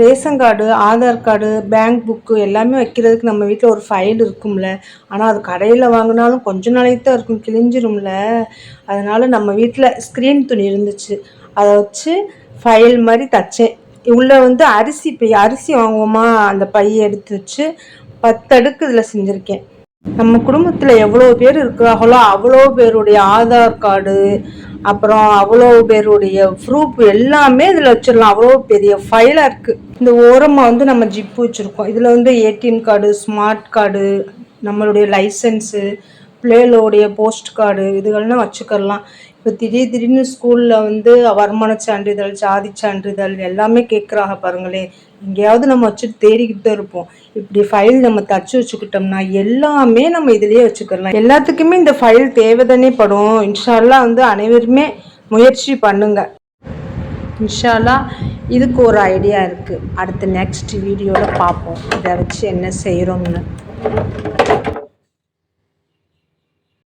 Ration card Aadhaar card bank book எல்லாமே வைக்கிறதுக்கு நம்ம வீட்டில் ஒரு ஃபைல் இருக்கும்ல. ஆனால் அது கடையில் வாங்கினாலும் கொஞ்ச நாளைக்கு தான் இருக்கும் கிழிஞ்சிரும்ல. அதனால் நம்ம வீட்டில் ஸ்க்ரீன் துணி இருந்துச்சு. அதை வச்சு ஃபைல் மாதிரி தைச்சேன். உள்ளே வந்து அரிசி பை அரிசி வாங்குவோமா? அந்த பையை எடுத்து வச்சு பத்து அடுக்கு இதில் செஞ்சுருக்கேன். நம்ம குடும்பத்தில் எவ்வளோ பேர் இருக்கிறார்களோ அவ்வளோ பேருடைய ஆதார் கார்டு அப்புறம் அவ்வளோ பேருடைய ப்ரூஃப் எல்லாமே இதில் வச்சிடலாம். அவ்வளோ பெரிய ஃபைலாக இருக்குது இந்த ஓரமாக வந்து நம்ம ஜிப்பு வச்சுருக்கோம். இதில் வந்து ஏடிஎம் கார்டு ஸ்மார்ட் கார்டு நம்மளுடைய லைசன்ஸு பிள்ளைகளுடைய போஸ்ட் கார்டு இதுகள்னு வச்சுக்கலாம் இப்போ திடீர் திடீர்னு ஸ்கூலில் வந்து வருமான சான்றிதழ் ஜாதி சான்றிதழ் எல்லாமே கேட்குறாங்க பாருங்களேன். எங்கேயாவது நம்ம வச்சுட்டு தேடிக்கிட்டு தான் இருப்போம். இப்படி ஃபைல் நம்ம தச்சு வச்சுக்கிட்டோம்னா எல்லாமே நம்ம இதுலேயே வச்சுக்கலாம் எல்லாத்துக்குமே இந்த ஃபைல் தேவைதானே படும். இன்ஷால்லாம் வந்து அனைவருமே முயற்சி பண்ணுங்க. இன்ஷால்லா இதுக்கு ஒரு ஐடியா இருக்குது அடுத்து நெக்ஸ்ட் வீடியோவில் பார்ப்போம். இதை வச்சு என்ன செய்கிறோம்னு